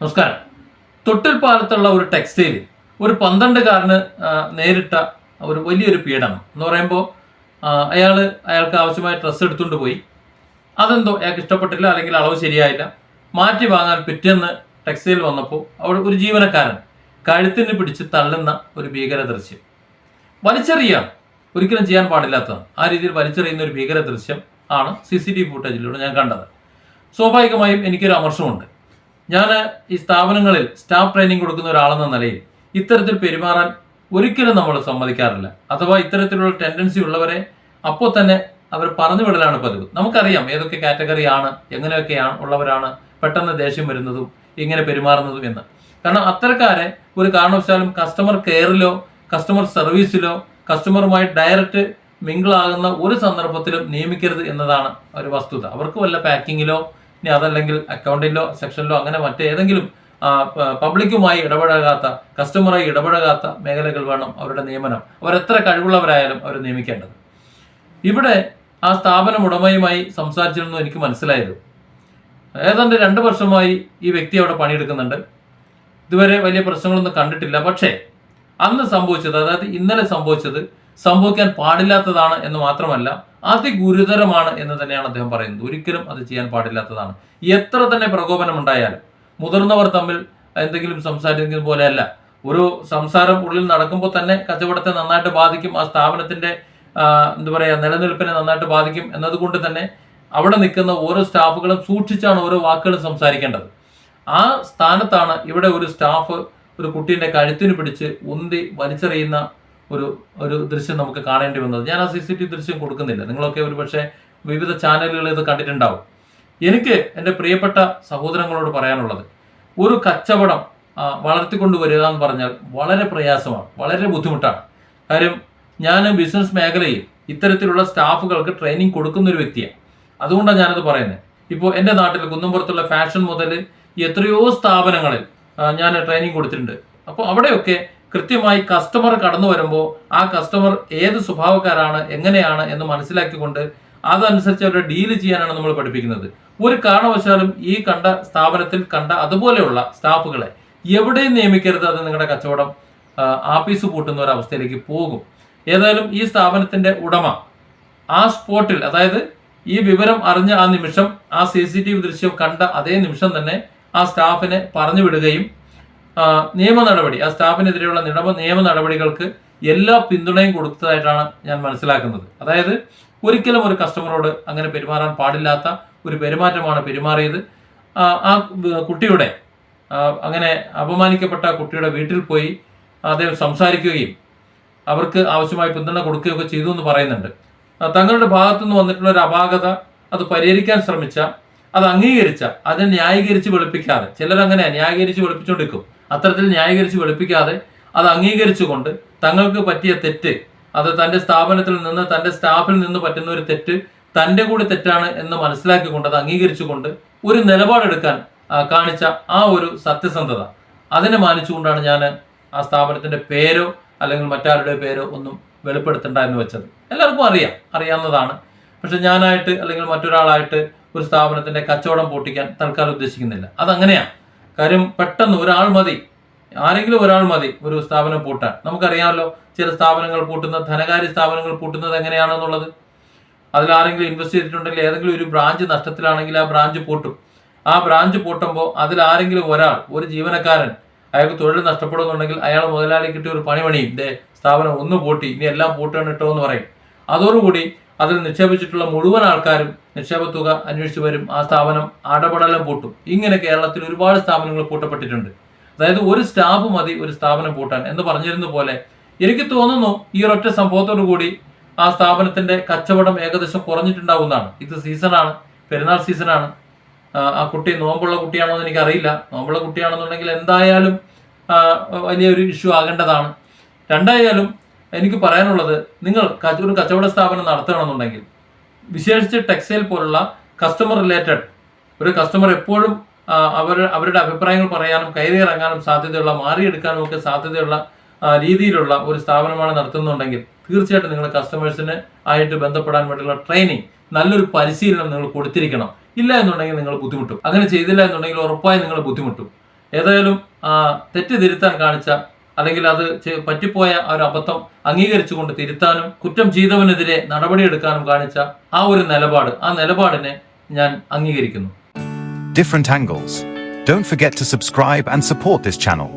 നമസ്കാരം. തൊട്ടിൽ പാലത്തുള്ള ഒരു ടെക്സ്റ്റൈൽ ഒരു പന്ത്രണ്ടുകാരന് നേരിട്ട ഒരു വലിയൊരു പീഡനം എന്ന് പറയുമ്പോൾ അയാൾ അയാൾക്ക് ആവശ്യമായ ഡ്രസ്സ് എടുത്തുകൊണ്ട് പോയി. അതെന്തോ അയാൾക്ക് ഇഷ്ടപ്പെട്ടില്ല അല്ലെങ്കിൽ അളവ് ശരിയായില്ല. മാറ്റി വാങ്ങാൻ പിറ്റേന്ന് ടെക്സ്റ്റൈൽ വന്നപ്പോൾ അവിടെ ഒരു ജീവനക്കാരൻ കഴുത്തിന് പിടിച്ച് തള്ളുന്ന ഒരു ഭീകര ദൃശ്യം വലിച്ചെറിയാണ് ഒരിക്കലും ചെയ്യാൻ പാടില്ലാത്തതാണ്. ആ രീതിയിൽ വലിച്ചെറിയുന്ന ഒരു ഭീകര ദൃശ്യം ആണ് സി സി ടി വി ഫുട്ടേജിലൂടെ ഞാൻ കണ്ടത്. സ്വാഭാവികമായും എനിക്കൊരു അമർഷമുണ്ട്. ഞാൻ ഈ സ്ഥാപനങ്ങളിൽ സ്റ്റാഫ് ട്രെയിനിങ് കൊടുക്കുന്ന ഒരാളെന്ന നിലയിൽ ഇത്തരത്തിൽ പെരുമാറാൻ ഒരിക്കലും നമ്മൾ സമ്മതിക്കാറില്ല. അഥവാ ഇത്തരത്തിലുള്ള ടെൻഡൻസി ഉള്ളവരെ അപ്പോൾ തന്നെ അവർ പറഞ്ഞു വിടലാണ് പതിവ്. നമുക്കറിയാം ഏതൊക്കെ കാറ്റഗറി ആണ് എങ്ങനെയൊക്കെയാണ് ഉള്ളവരാണ് പെട്ടെന്ന് ദേഷ്യം വരുന്നതും ഇങ്ങനെ പെരുമാറുന്നതും എന്ന്. കാരണം അത്തരക്കാരെ ഒരു കാരണവശാലും കസ്റ്റമർ കെയറിലോ കസ്റ്റമർ സർവീസിലോ കസ്റ്റമറുമായി ഡയറക്റ്റ് മിങ്കിളാകുന്ന ഒരു സന്ദർഭത്തിലും നിയമിക്കരുത് എന്നതാണ് ഒരു വസ്തുത. അവർക്ക് വല്ല പാക്കിങ്ങിലോ ഇനി അതല്ലെങ്കിൽ അക്കൗണ്ടിലോ സെക്ഷനിലോ അങ്ങനെ മറ്റേതെങ്കിലും പബ്ലിക്കുമായി ഇടപഴകാത്ത കസ്റ്റമറായി ഇടപഴകാത്ത മേഖലകൾ വേണം അവരുടെ നിയമനം. അവരെത്ര കഴിവുള്ളവരായാലും അവർ നിയമിക്കേണ്ടത്. ഇവിടെ ആ സ്ഥാപനം ഉടമയുമായി സംസാരിച്ചിരുന്നു എനിക്ക് മനസ്സിലായത്. ഏതാണ്ട് രണ്ട് വർഷമായി ഈ വ്യക്തി അവിടെ പണിയെടുക്കുന്നുണ്ട്. ഇതുവരെ വലിയ പ്രശ്നങ്ങളൊന്നും കണ്ടിട്ടില്ല. പക്ഷേ അന്ന് സംഭവിച്ചത് അതായത് ഇന്നലെ സംഭവിച്ചത് സംഭവിക്കാൻ പാടില്ലാത്തതാണ് എന്ന് മാത്രമല്ല അതിഗുരുതരമാണ് എന്ന് തന്നെയാണ് അദ്ദേഹം പറയുന്നത്. ഒരിക്കലും അത് ചെയ്യാൻ പാടില്ലാത്തതാണ്. എത്ര തന്നെ പ്രകോപനം ഉണ്ടായാലും മുതിർന്നവർ തമ്മിൽ എന്തെങ്കിലും സംസാരിക്കുന്നത് പോലെയല്ല. ഒരു സംസാരം ഉള്ളിൽ നടക്കുമ്പോൾ തന്നെ കച്ചവടത്തെ നന്നായിട്ട് ബാധിക്കും ആ സ്ഥാപനത്തിന്റെ എന്താ പറയുക നിലനിൽപ്പിനെ നന്നായിട്ട് ബാധിക്കും എന്നതുകൊണ്ട് തന്നെ അവിടെ നിൽക്കുന്ന ഓരോ സ്റ്റാഫുകളും സൂക്ഷിച്ചാണ് ഓരോ വാക്കുകളും സംസാരിക്കേണ്ടത്. ആ സ്ഥാനത്താണ് ഇവിടെ ഒരു സ്റ്റാഫ് ഒരു കുട്ടീന്റെ കഴുത്തിന് പിടിച്ച് ഉന്തി വലിച്ചെറിയുന്ന ഒരു ഒരു ദൃശ്യം നമുക്ക് കാണേണ്ടി വന്നത്. ഞാൻ ആ സി സി ടി ദൃശ്യം കൊടുക്കുന്നില്ല. നിങ്ങളൊക്കെ ഒരു പക്ഷേ വിവിധ ചാനലുകളിൽ ഇത് കണ്ടിട്ടുണ്ടാവും. എനിക്ക് എന്റെ പ്രിയപ്പെട്ട സഹോദരങ്ങളോട് പറയാനുള്ളത് ഒരു കച്ചവടം വളർത്തിക്കൊണ്ടു വളർത്തിക്കൊണ്ടുവരിക എന്ന് പറഞ്ഞാൽ വളരെ പ്രയാസമാണ് വളരെ ബുദ്ധിമുട്ടാണ്. കാര്യം ഞാൻ ബിസിനസ് മേഖലയിൽ ഇത്തരത്തിലുള്ള സ്റ്റാഫുകൾക്ക് ട്രെയിനിങ് കൊടുക്കുന്ന ഒരു വ്യക്തിയാണ്. അതുകൊണ്ടാണ് ഞാനത് പറയുന്നത്. ഇപ്പോൾ എന്റെ നാട്ടിൽ കുന്നമ്പുറത്തുള്ള ഫാഷൻ മുതൽ എത്രയോ സ്ഥാപനങ്ങളിൽ ഞാൻ ട്രെയിനിങ് കൊടുത്തിട്ടുണ്ട്. അപ്പോൾ അവിടെയൊക്കെ കൃത്യമായി കസ്റ്റമർ കടന്നു വരുമ്പോൾ ആ കസ്റ്റമർ ഏത് സ്വഭാവക്കാരാണ് എങ്ങനെയാണ് എന്ന് മനസ്സിലാക്കിക്കൊണ്ട് അതനുസരിച്ച് അവരെ ഡീൽ ചെയ്യാനാണ് നമ്മൾ പഠിപ്പിക്കുന്നത്. ഒരു കാരണവശാലും ഈ കണ്ട സ്ഥാപനത്തിൽ കണ്ട അതുപോലെയുള്ള സ്റ്റാഫുകളെ എവിടെയും നിയമിക്കരുത്. അത് നിങ്ങളുടെ കച്ചവടം ആഫീസ് പൂട്ടുന്ന ഒരു അവസ്ഥയിലേക്ക് പോകും. ഏതായാലും ഈ സ്ഥാപനത്തിന്റെ ഉടമ ആ സ്പോട്ടിൽ അതായത് ഈ വിവരം അറിഞ്ഞ ആ നിമിഷം ആ സി സി ടി വി ദൃശ്യം കണ്ട അതേ നിമിഷം തന്നെ ആ സ്റ്റാഫിനെ പറഞ്ഞു വിടുകയും നിയമ നടപടി ആ സ്റ്റാഫിനെതിരെയുള്ള നിയമ നിയമ നടപടികൾക്ക് എല്ലാ പിന്തുണയും കൊടുത്തതായിട്ടാണ് ഞാൻ മനസ്സിലാക്കുന്നത്. അതായത് ഒരിക്കലും ഒരു കസ്റ്റമറോട് അങ്ങനെ പെരുമാറാൻ പാടില്ലാത്ത ഒരു പെരുമാറ്റമാണ് പെരുമാറിയത്. ആ, കുട്ടിയുടെ അങ്ങനെ അപമാനിക്കപ്പെട്ട കുട്ടിയുടെ വീട്ടിൽ പോയി അദ്ദേഹം സംസാരിക്കുകയും അവർക്ക് ആവശ്യമായ പിന്തുണ കൊടുക്കുകയൊക്കെ ചെയ്തു എന്ന് പറയുന്നുണ്ട്. തങ്ങളുടെ ഭാഗത്തു നിന്ന് വന്നിട്ടുള്ള ഒരു അപാകത അത് പരിഹരിക്കാൻ ശ്രമിച്ച അത് അംഗീകരിച്ച അതിനെ ന്യായീകരിച്ച് വെളുപ്പിക്കാതെ ചിലരങ്ങനെ ന്യായീകരിച്ച് വെളുപ്പിച്ചുകൊണ്ടിരിക്കും അത്തരത്തിൽ ന്യായീകരിച്ച് വെളുപ്പിക്കാതെ അത് അംഗീകരിച്ചുകൊണ്ട് തങ്ങൾക്ക് പറ്റിയ തെറ്റ് അത് തന്റെ സ്ഥാപനത്തിൽ നിന്ന് തന്റെ സ്റ്റാഫിൽ നിന്ന് പറ്റുന്ന ഒരു തെറ്റ് തന്റെ കൂടി തെറ്റാണ് എന്ന് മനസ്സിലാക്കിക്കൊണ്ട് അത് അംഗീകരിച്ചുകൊണ്ട് ഒരു നിലപാടെടുക്കാൻ കാണിച്ച ആ ഒരു സത്യസന്ധത. അതിനെ മാനിച്ചുകൊണ്ടാണ് ഞാൻ ആ സ്ഥാപനത്തിന്റെ പേരോ അല്ലെങ്കിൽ മറ്റാരുടെ പേരോ ഒന്നും വെളിപ്പെടുത്തണ്ട എന്ന് വെച്ചത്. എല്ലാവർക്കും അറിയാം അറിയാവുന്നതാണ്. പക്ഷെ ഞാനായിട്ട് അല്ലെങ്കിൽ മറ്റൊരാളായിട്ട് ഒരു സ്ഥാപനത്തിന്റെ കച്ചവടം പൊട്ടിക്കാൻ തൽക്കാലം ഉദ്ദേശിക്കുന്നില്ല. അതങ്ങനെയാണ് കാര്യം പെട്ടെന്ന് ഒരാൾ മതി. ആരെങ്കിലും ഒരാൾ മതി ഒരു സ്ഥാപനം പൂട്ടാൻ. നമുക്കറിയാമല്ലോ ചില സ്ഥാപനങ്ങൾ പൂട്ടുന്ന ധനകാര്യ സ്ഥാപനങ്ങൾ പൂട്ടുന്നത് എങ്ങനെയാണെന്നുള്ളത്. അതിൽ ആരെങ്കിലും ഇൻവെസ്റ്റ് ചെയ്തിട്ടുണ്ടെങ്കിൽ ഏതെങ്കിലും ഒരു ബ്രാഞ്ച് നഷ്ടത്തിലാണെങ്കിൽ ആ ബ്രാഞ്ച് പൂട്ടും. ആ ബ്രാഞ്ച് പൂട്ടുമ്പോൾ അതിൽ ആരെങ്കിലും ഒരാൾ ഒരു ജീവനക്കാരൻ അയാൾക്ക് തൊഴിൽ നഷ്ടപ്പെടുന്നുണ്ടെങ്കിൽ അയാൾ മുതലാളി കിട്ടിയ ഒരു പണിമണിയും ദേ സ്ഥാപനം ഒന്ന് പൂട്ടി ഇനി എല്ലാം പൂട്ടാണ് എന്ന് പറയും. അതോടുകൂടി അതിൽ നിക്ഷേപിച്ചിട്ടുള്ള മുഴുവൻ ആൾക്കാരും നിക്ഷേപ തുക അന്വേഷിച്ചു വരും. ആ സ്ഥാപനം അടപടലം പൂട്ടും. ഇങ്ങനെ കേരളത്തിൽ ഒരുപാട് സ്ഥാപനങ്ങൾ പൂട്ടപ്പെട്ടിട്ടുണ്ട്. അതായത് ഒരു സ്റ്റാഫ് മതി ഒരു സ്ഥാപനം പൂട്ടാൻ എന്ന് പറഞ്ഞിരുന്ന പോലെ എനിക്ക് തോന്നുന്നു ഈ ഒരൊറ്റ സംഭവത്തോടു കൂടി ആ സ്ഥാപനത്തിന്റെ കച്ചവടം ഏകദേശം കുറഞ്ഞിട്ടുണ്ടാവുന്നതാണ്. ഇത് സീസണാണ് പെരുന്നാൾ സീസണാണ് ആ, കുട്ടി നോമ്പുള്ള കുട്ടിയാണോ എന്ന് എനിക്കറിയില്ല. നോമ്പുള്ള കുട്ടിയാണെന്നുണ്ടെങ്കിൽ എന്തായാലും വലിയൊരു ഇഷ്യൂ ആകേണ്ടതാണ്. രണ്ടായാലും എനിക്ക് പറയാനുള്ളത് നിങ്ങൾ ഒരു കച്ചവട സ്ഥാപനം നടത്തണമെന്നുണ്ടെങ്കിൽ വിശേഷിച്ച് ടെക്സ്റ്റൈൽ പോലുള്ള കസ്റ്റമർ റിലേറ്റഡ് ഒരു കസ്റ്റമർ എപ്പോഴും അവർ അവരുടെ അഭിപ്രായങ്ങൾ പറയാനും കയറിയിറങ്ങാനും സാധ്യതയുള്ള മാറിയെടുക്കാനും ഒക്കെ സാധ്യതയുള്ള രീതിയിലുള്ള ഒരു സ്ഥാപനമാണ് നടത്തുന്നുണ്ടെങ്കിൽ തീർച്ചയായിട്ടും നിങ്ങൾ കസ്റ്റമേഴ്സിന് ആയിട്ട് ബന്ധപ്പെടാൻ വേണ്ടിയുള്ള ട്രെയിനിങ് നല്ലൊരു പരിശീലനം നിങ്ങൾ കൊടുത്തിരിക്കണം. ഇല്ല എന്നുണ്ടെങ്കിൽ നിങ്ങൾ ബുദ്ധിമുട്ടും. അങ്ങനെ ചെയ്തില്ല എന്നുണ്ടെങ്കിൽ ഉറപ്പായും നിങ്ങൾ ബുദ്ധിമുട്ടും. ഏതായാലും തെറ്റ് തിരുത്താൻ കാണിച്ച അല്ലെങ്കിൽ അത് പറ്റിപ്പോയ ആ ഒരു അബദ്ധം അംഗീകരിച്ചുകൊണ്ട് തിരുത്താനും കുറ്റം ചെയ്തവനെതിരെ നടപടിയെടുക്കാനും കാണിച്ച ആ ഒരു നിലപാട് ആ നിലപാടിനെ ഞാൻ അംഗീകരിക്കുന്നു different angles don't forget to subscribe and support this channel.